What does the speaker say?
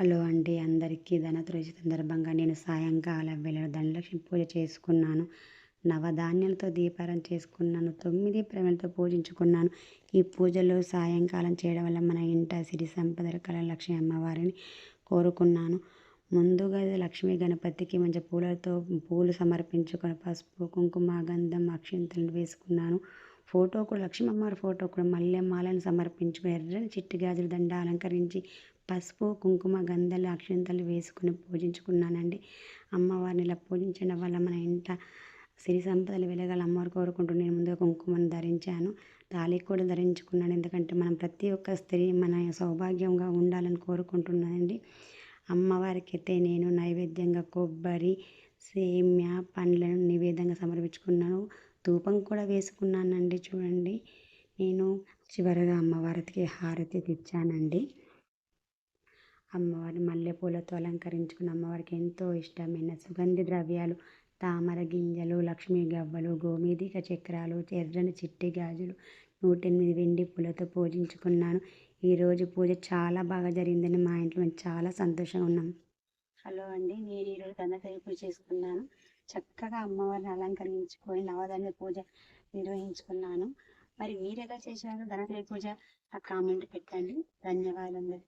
Hello అండి. అందరికీ ధనత్రయోదశి సందర్భంగా నేను సాయంకాలం వేళ ధనలక్ష్మి పూజ చేసుకున్నాను. నవధాన్యాలతో దీపారం చేసుకున్నాను. తొమ్మిది ప్రేమలతో పూజించుకున్నాను. ఈ పూజలో సాయంకాలం చేయడం వల్ల మన ఇంట సిరి సంపదల కళ లక్ష్మి అమ్మవారిని కోరుకున్నాను. ముందుగా లక్ష్మీ గణపతికి మంచి పూలతో పూలు సమర్పించుకొని పసుపు కుంకుమ గంధం అక్షింతలను వేసుకున్నాను. ఫోటో కూడా లక్ష్మీ అమ్మవారి ఫోటో కూడా మల్లె మాలను సమర్పించుకుని ఎర్రని చిట్టి గాజుల దండ అలంకరించి పసుపు కుంకుమ గంధలు అక్షింతలు వేసుకుని పూజించుకున్నానండి. అమ్మవారిని ఇలా పూజించడం వల్ల మన ఇంట సిరి సంపదలు వెలగాల అమ్మవారు కోరుకుంటూ నేను ముందుగా కుంకుమను ధరించాను. తాళి కూడా ధరించుకున్నాను. ఎందుకంటే మనం ప్రతి ఒక్క స్త్రీ మన సౌభాగ్యంగా ఉండాలని కోరుకుంటున్నానండి. అమ్మవారికి అయితే నేను నైవేద్యంగా కొబ్బరి సేమ్య పండ్లను నివేదంగా సమర్పించుకున్నాను. ధూపం కూడా వేసుకున్నానండి చూడండి. నేను చివరగా అమ్మవారికి హారతి తెచ్చానండి. అమ్మవారిని మల్లెపూలతో అలంకరించుకున్న అమ్మవారికి ఎంతో ఇష్టమైన సుగంధి ద్రవ్యాలు తామర గింజలు లక్ష్మీ గవ్వలు గోమేధిక చక్రాలు ఎర్రని చిట్టి గాజులు నూట ఎనిమిది వెండి పూలతో పూజించుకున్నాను. ఈరోజు పూజ చాలా బాగా జరిగిందని మా ఇంట్లో మేము చాలా సంతోషంగా ఉన్నాం. హలో అండి నేను ఈరోజు ధనకరి పూజ చేసుకున్నాను. చక్కగా అమ్మవారిని అలంకరించుకొని నవధాన్య పూజ నిర్వహించుకున్నాను. మరి మీరు ఎలా చేశారు? ధనకరి పూజ ఆ కామెంట్ పెట్టండి. ధన్యవాదాలు